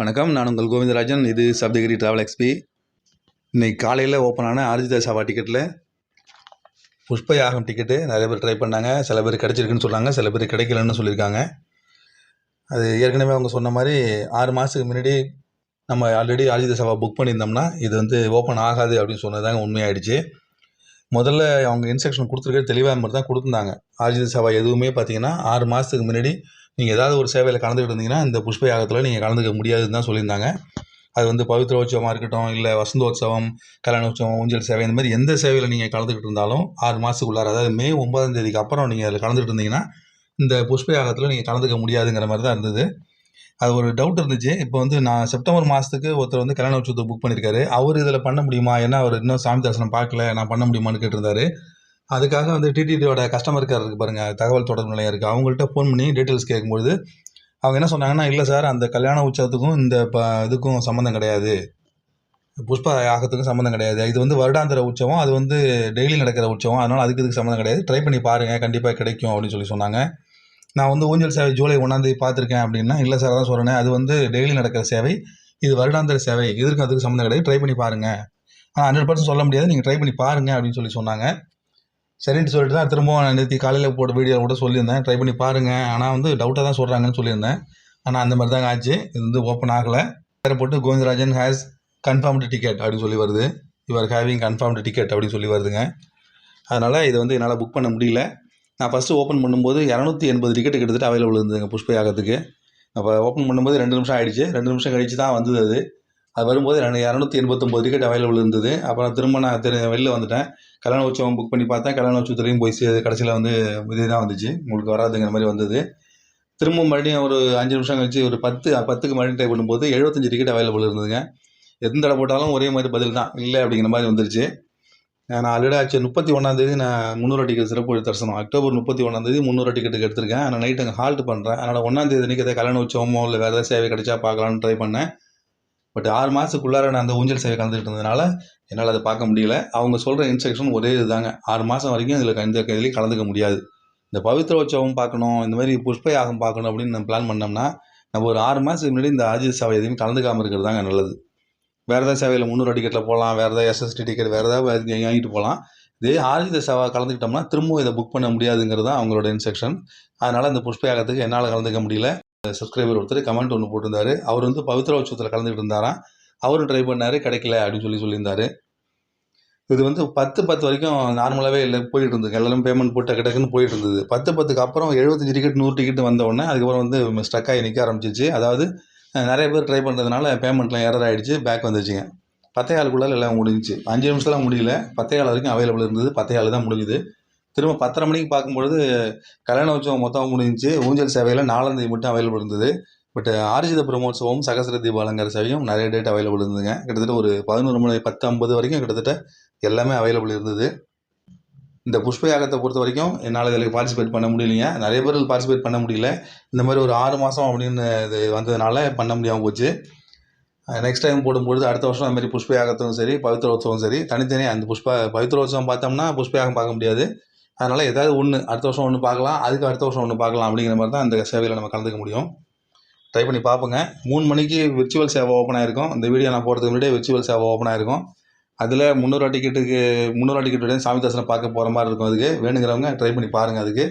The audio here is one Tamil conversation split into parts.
வணக்கம் நான் உங்கள் கோவிந்தராஜன். இது சப்தகிரி ட்ராவல் எக்ஸ்பி இன்றைக்கி காலையில் ஓப்பன் ஆன ஆர்ஜிதா சாவா டிக்கெட்டில் புஷ்பயாகம் டிக்கெட்டு நிறைய பேர் ட்ரை பண்ணாங்க. சில பேர் கிடச்சிருக்குன்னு சொன்னாங்க சில பேர் கிடைக்கலன்னு சொல்லியிருக்காங்க. அது ஏற்கனவே அவங்க சொன்ன மாதிரி ஆறு மாதத்துக்கு முன்னாடி நம்ம ஆல்ரெடி ஆர்ஜிதா சாவா புக் பண்ணியிருந்தோம்னா இது வந்து ஓப்பன் ஆகாது அப்படின்னு சொன்னதாங்க உண்மையாயிடுச்சு. முதல்ல அவங்க இன்ஸ்ட்ரக்ஷன் கொடுத்துருக்க தெளிவாக மாதிரி தான் கொடுத்துருந்தாங்க. ஆர்ஜித சபா எதுவுமே பார்த்தீங்கன்னா ஆறு மாதத்துக்கு முன்னாடி நீங்கள் ஏதாவது ஒரு சேவையில் கலந்துக்கிட்டு இருந்தீங்கன்னா இந்த புஷ்ப யாகத்தில் நீங்கள் கலந்துக்க முடியாதுன்னு தான் சொல்லியிருந்தாங்க. அது வந்து பவித்ரோற்சவமாக இருக்கட்டும் இல்லை வசந்தோற்சவம் கல்யாண உற்சவம் ஊஞ்சல் சேவை இந்த மாதிரி எந்த சேவையில் நீங்கள் கலந்துக்கிட்டு இருந்தாலும் ஆறு மாதத்துக்குள்ளார அதாவது மே ஒன்பதாம் தேதிக்கு அப்புறம் நீங்கள் அதில் கலந்துக்கிட்டு இருந்தீங்கன்னா இந்த புஷ்ப யாகத்தில் நீங்கள் கலந்துக்க முடியாதுங்கிற மாதிரி தான் இருந்தது. அது ஒரு டவுட் இருந்துச்சு. இப்போ வந்து நான் செப்டம்பர் மாதத்துக்கு ஒருத்தர் வந்து கல்யாண உற்சவத்தை புக் பண்ணியிருக்காரு அவர் இதில் பண்ண முடியுமா? ஏன்னா அவர் இன்னும் சாமி தரிசனம் பார்க்கல. நான் பண்ண முடியுமான்னு கேட்டிருந்தாரு. அதுக்காக வந்து டிடிடியோட கஸ்டமர் கேர் இருக்கு பாருங்கள் தகவல் தொடர்பு நிலையம் இருக்குது அவங்கள்ட்ட ஃபோன் பண்ணி டீட்டெயில்ஸ் கேட்கும்பொழுது அவங்க என்ன சொன்னாங்கன்னா இல்லை சார் அந்த கல்யாண உற்சவத்துக்கும் இந்த ப இதுக்கும் சம்மந்தம் கிடையாது. புஷ்ப யாகத்துக்கும் சம்மந்தம் கிடையாது. இது வந்து வருடாந்திர உற்சவம் அது வந்து டெய்லி நடக்கிற உற்சவம். அதனால் அதுக்கு இதுக்கு சம்மந்தம் கிடையாது. ட்ரை பண்ணி பாருங்கள் கண்டிப்பாக கிடைக்கும் அப்படின்னு சொல்லி சொன்னாங்க. நான் வந்து ஊஞ்சல் சேவை ஜூலை ஒன்றாந்தேதி பார்த்துருக்கேன் அப்படின்னா இல்லை சார் தான் சொல்கிறேன் அது வந்து டெய்லி நடக்கிற சேவை. இது வருடாந்திர சேவை. இதற்கு அதுக்கு சம்மந்தம் கிடையாது. ட்ரை பண்ணி பாருங்கள் ஆனால் ஹண்ட்ரட் பர்சன்ட் சொல்ல முடியாது. நீங்கள் ட்ரை பண்ணி பாருங்கள் அப்படின்னு சொல்லி சொன்னாங்க. சரின்ட்டு சொல்லிட்டு தான் திரும்பவும் நேற்று காலையில் போட்ட வீடியோ கூட சொல்லியிருந்தேன். ட்ரை பண்ணி பாருங்கள் ஆனால் வந்து டவுட்டாக தான் சொல்கிறாங்கன்னு சொல்லியிருந்தேன். ஆனால் அந்த மாதிரி தாங்க ஆச்சு. இது வந்து ஓப்பன் ஆகலை. வேறு போட்டு கோவிந்தராஜன் ஹேஸ் கன்ஃபார்ம்டு டிக்கெட் அப்படின்னு சொல்லி வருது. யுவர் ஹேவிங் கன்ஃபார்ம்டு டிக்கெட் அப்படின்னு சொல்லி வருதுங்க. அதனால் இதை வந்து என்னால் புக் பண்ண முடியல. நான் ஃபஸ்ட்டு ஓப்பன் பண்ணும்போது இரநூத்தி எண்பது டிக்கெட் கிட்டத்தட்ட அவைலபிள் இருந்ததுங்க. புஷ்பை ஆகிறதுக்கு. அப்போ ஓப்பன் பண்ணும்போது ரெண்டு நிமிஷம் ஆகிடுச்சு ரெண்டு நிமிஷம் கழிச்சு தான் வந்தது அது. அது வரும்போது ரெண்டு இரநூத்தி எண்பத்தொம்போது டிக்கெட் அவைலபிள் இருந்தது. அப்புறம் திரும்ப நான் திரு வெளில வந்துட்டேன். கல்யாண உற்சவம் புக் பண்ணி பார்த்தேன். கல்யாண உற்சவத்துலேயும் போய் சே கடைசியில் வந்து இதுதான் வந்துச்சு. உங்களுக்கு வராதுங்கிற மாதிரி வந்தது. திரும்ப மறுபடியும் ஒரு அஞ்சு நிமிஷம் கழிச்சு ஒரு பத்து பத்துக்கு மறுபடியும் ட்ரை பண்ணும்போது எழுபத்தஞ்சு டிக்கெட் அவைலபிள் இருந்ததுங்க. எந்த தடவை போட்டாலும் ஒரே மாதிரி பதில் தான். இல்லை அப்படிங்கிற மாதிரி வந்துருச்சு. நான் ஆல்ரெடி ஆச்சு. முப்பத்தி ஒன்றாந்தேதி நான் முந்நூறு டிக்கெட் சிறப்பு தரிசனம். அக்டோபர் முப்பத்தி ஒன்றாந்தேதி முந்நூறு டிக்கெட்டுக்கு எடுத்திருக்கேன். ஆனால் நைட் அங்கே ஹால்ட் பண்ணுறேன் அதனால் ஒன்றாந்தேதி அன்றைக்கி ஏதாவது கல்யாண உற்சவமோ இல்லை வேறு ஏதாவது சேவை கிடைச்சா பார்க்கலான்னு ட்ரை பண்ணேன். பட் ஆறு மாதத்துக்குள்ளார நான் அந்த ஊஞ்சல் சேவை கலந்துக்கிட்டு இருந்ததுனால என்னால் அதை பார்க்க முடியல. அவங்க சொல்கிற இன்ஸ்ட்ரக்ஷன் ஒரே இதுதாங்க. ஆறு மாதம் வரைக்கும் இதில் இந்த இதுலேயும் கலந்துக்க முடியாது. இந்த பவித்ர உற்சவம் பார்க்கணும் இந்த மாதிரி புஷ்ப யாகம் பார்க்கணும் அப்படின்னு நம்ம பிளான் பண்ணோம்னா நம்ம ஒரு ஆறு மாதத்துக்கு முன்னாடி இந்த ஆஜி சேவை எதையும் கலந்துக்காமல் இருக்கிறது தாங்க நல்லது. வேறு ஏதாவது சேவையில் முந்நூறு டிக்கெட்டில் போகலாம் வேறு ஏதாவது எஸ்எஸ்டி டிக்கெட் வேறு ஏதாவது வாங்கிட்டு போகலாம் இதே ஆஜித சேவை கலந்துக்கிட்டோம்னா திரும்பவும் இதை புக் பண்ண முடியாதுங்கிறது தான் அவங்களோட இன்ஸ்ட்ரக்ஷன் அதனால் இந்த புஷ்ப யாகத்துக்கு என்னால் கலந்துக்க முடியல. சப்ஸ்கிரைபர் ஒருத்தர் கமெண்ட் ஒன்று போட்டிருந்தாரு. அவர் வந்து பவித்ரா உற்சவத்தில் கலந்துகிட்டு இருந்தாராம். அவரும் ட்ரை பண்ணார் கிடைக்கல அப்படின்னு சொல்லி சொல்லியிருந்தாரு. இது வந்து பத்து பத்து வரைக்கும் நார்மலாகவே இல்லை போயிட்டு இருந்தது. எல்லாரும் பேமெண்ட் போட்ட கிடக்குன்னு போயிட்டு இருந்தது. பத்து பத்துக்கு அப்புறம் எழுபத்தஞ்சு டிக்கெட் நூறு டிக்கெட் வந்த அதுக்கப்புறம் வந்து ஸ்டக் ஆகி நிற்க ஆரம்பிச்சிச்சு. அதாவது நிறைய பேர் ட்ரை பண்ணுறதுனால பேமெண்ட்லாம் எரர் ஆகிடுச்சு பேக் வந்துச்சுங்க. பத்தையாளுக்குள்ளால் எல்லாம் முடிஞ்சிச்சு. அஞ்சு நிமிஷம்லாம் முடியல. பத்தையாள் வரைக்கும் அவைலபிள் இருந்தது. பத்தையாள் தான் முடிஞ்சுது. திரும்ப பத்தரை மணிக்கு பார்க்கும்பொழுது கல்யாண உற்சவம் மொத்தமாக முடிஞ்சு ஊஞ்சல் சேவையில் நாலாந்தேதி மட்டும் அவைலபிள் இருந்தது. பட் ஆர்ஜித பிரம்மோத்சவம் சகசர தீபாலங்கர சேவையும் நிறைய டேட் அவைலபிள் இருந்ததுங்க. கிட்டத்தட்ட ஒரு பதினோரு மணி பத்து ஐம்பது வரைக்கும் கிட்டத்தட்ட எல்லாமே அவைலபிள் இருந்தது. இந்த புஷ்ப யாகத்தை பொறுத்த வரைக்கும் என்னால் இதில் பார்ட்டிசிபேட் பண்ண முடியலைங்க. நிறைய பேர் பார்ட்டிசிபேட் பண்ண முடியல. இந்த மாதிரி ஒரு ஆறு மாதம் அப்படின்னு இது வந்ததுனால பண்ண முடியாமல் போச்சு. நெக்ஸ்ட் டைம் போடும்பொழுது அடுத்த வருஷம் அது புஷ்ப யாகத்தும் சரி பவித்ரோத்சவம் சரி தனித்தனியாக அந்த புஷ்ப பவித்ரோத்சவம் பார்த்தோம்னா புஷ்ப யாகம் பார்க்க முடியாது. அதனால் ஏதாவது ஒன்று அடுத்த வருஷம் ஒன்று பார்க்கலாம் அதுக்கு அடுத்த வருஷம் ஒன்று பார்க்கலாம் அப்படிங்கிற மாதிரி தான் அந்த சேவையில் நம்ம கலந்துக்க முடியும். ட்ரை பண்ணி பார்ப்போங்க. மூணு மணிக்கு விர்ச்சுவல் சேவை ஓப்பன் ஆகிருக்கும் இந்த வீடியோ நான் போகிறதுக்கு முன்னாடியே விர்ச்சுவல் சேவை ஓப்பன் ஆகிருக்கும் அதில் முந்நூறுவா டிக்கெட்டுக்கு முந்நூறுவா டிக்கெட் சாமி தரிசனம் பார்க்க போகிற மாதிரி இருக்கும் அதுக்கு. வேணுங்கிறவங்க ட்ரை பண்ணி பாருங்கள் அதுக்கு.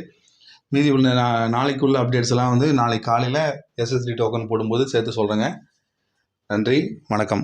மீதி உள்ள நா நாளைக்குள்ள அப்டேட்ஸ்லாம் வந்து நாளைக்கு காலையில் எஸ்எஸ்டி டோக்கன் போடும்போது சேர்த்து சொல்கிறேங்க நன்றி வணக்கம்.